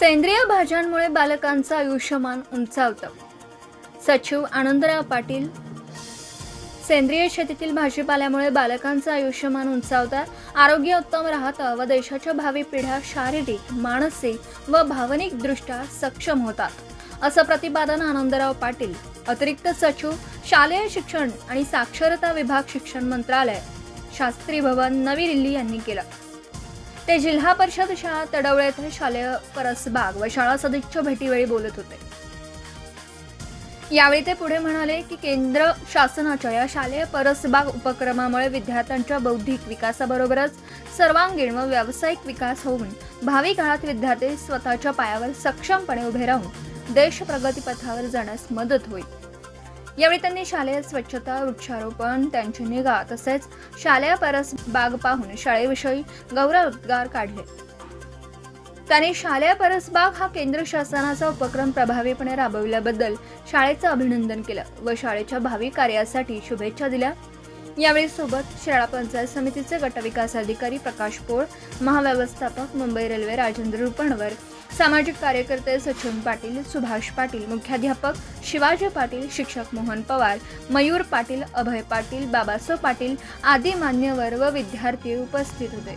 सेंद्रिय भाज्यांमुळे बालकांचं आयुष्यमान उंचावतं. सचिव आनंदराव पाटील. सेंद्रिय शेतीतील भाजीपाल्यामुळे बालकांचं आयुष्यमान उंचावतं. आरोग्य उत्तम राहतं व देशाच्या भावी पिढ्या शारीरिक मानसिक व भावनिकदृष्ट्या सक्षम होतात असं प्रतिपादन आनंदराव पाटील अतिरिक्त सचिव शालेय शिक्षण आणि साक्षरता विभाग शिक्षण मंत्रालय शास्त्री भवन नवी दिल्ली यांनी केलं. ते जिल्हा परिषद शाळा तडवळे येथे शालेय परसबाग व शाळा सदिच्छ भेटीवेळी बोलत होते. यावेळी ते पुढे म्हणाले की केंद्र शासनाच्या या शालेय परसबाग उपक्रमामुळे विद्यार्थ्यांच्या बौद्धिक विकासाबरोबरच सर्वांगीण व व्यावसायिक विकास होऊन भावी काळात विद्यार्थी स्वतःच्या पायावर सक्षमपणे उभे राहून देश प्रगतीपथावर जाण्यास मदत होईल. यावेळी त्यांनी शालेय स्वच्छता वृक्षारोपण त्यांची निगा तसेच शालेय परस बाग पाहून शाळेविषयी गौरवोद्गार काढले. त्यांनी शालेय परसबाग हा केंद्र शासनाचा उपक्रम प्रभावीपणे राबविल्याबद्दल शाळेचं अभिनंदन केलं व शाळेच्या भावी कार्यासाठी शुभेच्छा दिल्या. यावेळी सोबत शिराळा पंचायत समितीचे गटविकास अधिकारी प्रकाश पोळ महाव्यवस्थापक मुंबई रेल्वे राजेंद्र रुपणवर सामाजिक कार्यकर्ते सचिन पाटील सुभाष पाटील मुख्याध्यापक शिवाजी पाटील शिक्षक मोहन पवार मयूर पाटील अभय पाटील बाबासाहेब पाटील आदी मान्यवर व विद्यार्थी उपस्थित होते.